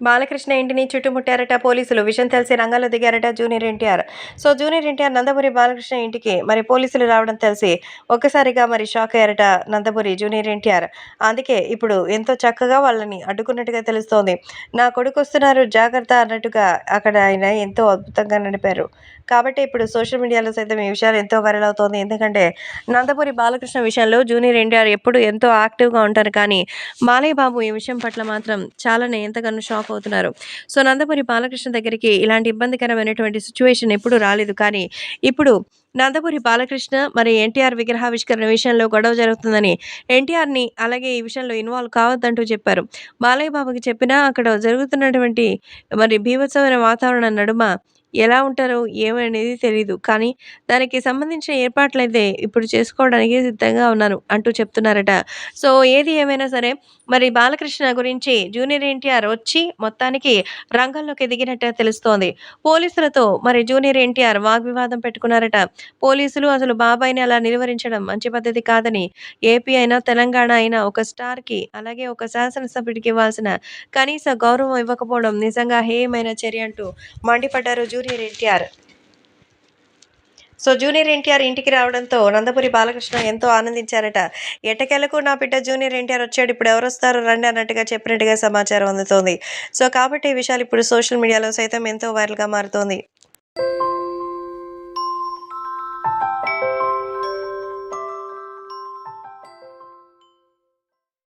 బాలకృష్ణ ఇంటిని చుట్టుముట్టారట పోలీసులు. విషయం తెలిసి రంగంలో దిగారట junior NTR. So junior NTR Nandamuri Balakrishna ఇంటికి మరి పోలీసులు రావడం తెలిసి ఒక్కసారిగా మరి షాక్ అయ్యారట నందమూరి జూనియర్ ఎన్టీఆర్. అందుకే ఇప్పుడు ఎంతో చక్కగా వాళ్ళని అడ్డుకున్నట్టుగా తెలుస్తోంది. నా కొడుకు వస్తున్నారు జాగ్రత్త అన్నట్టుగా అక్కడ ఆయన ఎంతో అద్భుతంగా నడిపారు. కాబట్టి ఇప్పుడు సోషల్ మీడియాలో సైతం ఈ విషయాలు ఎంతో వైరల్ అవుతోంది. ఎందుకంటే నందమూరి బాలకృష్ణ విషయంలో జూనియర్ ఎన్టీఆర్ ఎప్పుడు ఎంతో యాక్టివ్గా ఉంటారు. కానీ మాలయ్య బాబు ఈ విషయం పట్ల మాత్రం చాలానే ఎంతగానో షాక్ అవుతున్నారు సో నందమూరి బాలకృష్ణ దగ్గరికి ఇలాంటి ఇబ్బందికరమైనటువంటి సిచ్యువేషన్ ఎప్పుడు రాలేదు. కానీ ఇప్పుడు నందమూరి బాలకృష్ణ మరి ఎన్టీఆర్ విగ్రహావిష్కరణ విషయంలో గొడవ జరుగుతుందని ఎన్టీఆర్ని అలాగే ఈ విషయంలో ఇన్వాల్వ్ కావద్దంటూ చెప్పారు. బాలయ్య బాబుకి చెప్పినా అక్కడ జరుగుతున్నటువంటి మరి భీభత్సమైన వాతావరణం నడుమ ఎలా ఉంటారో ఏమనేది తెలియదు కానీ దానికి సంబంధించిన ఏర్పాట్లయితే ఇప్పుడు చేసుకోవడానికి సిద్ధంగా ఉన్నాను అంటూ చెప్తున్నారట. సో ఏది ఏమైనా సరే మరి బాలకృష్ణ గురించి జూనియర్ ఎన్టీఆర్ వచ్చి మొత్తానికి రంగంలోకి దిగినట్టు తెలుస్తోంది. పోలీసులతో మరి జూనియర్ ఎన్టీఆర్ వాగ్వివాదం పెట్టుకున్నారట. పోలీసులు అసలు బాబాయ్ని అలా నిలువరించడం మంచి పద్ధతి కాదని ఏపీ అయినా తెలంగాణ అయినా ఒక స్టార్కి అలాగే ఒక శాసనసభ్యుడికి ఇవ్వాల్సిన కనీస గౌరవం ఇవ్వకపోవడం నిజంగా హేయమైన చర్య అంటూ మండిపడ్డారు junior NTR. So junior NTR ఇంటికి రావడంతో నందపురి బాలకృష్ణ ఎంతో ఆనందించారట. ఎట్టకెలకు నా బిడ్డ జూనియర్ ఎన్టీఆర్ వచ్చాడు ఇప్పుడు ఎవరు వస్తారు? రండి అన్నట్టుగా చెప్పినట్టుగా సమాచారం అందుతోంది. సో కాబట్టి ఈ విషయాలు ఇప్పుడు సోషల్ మీడియాలో సైతం ఎంతో వైరల్గా మారుతోంది.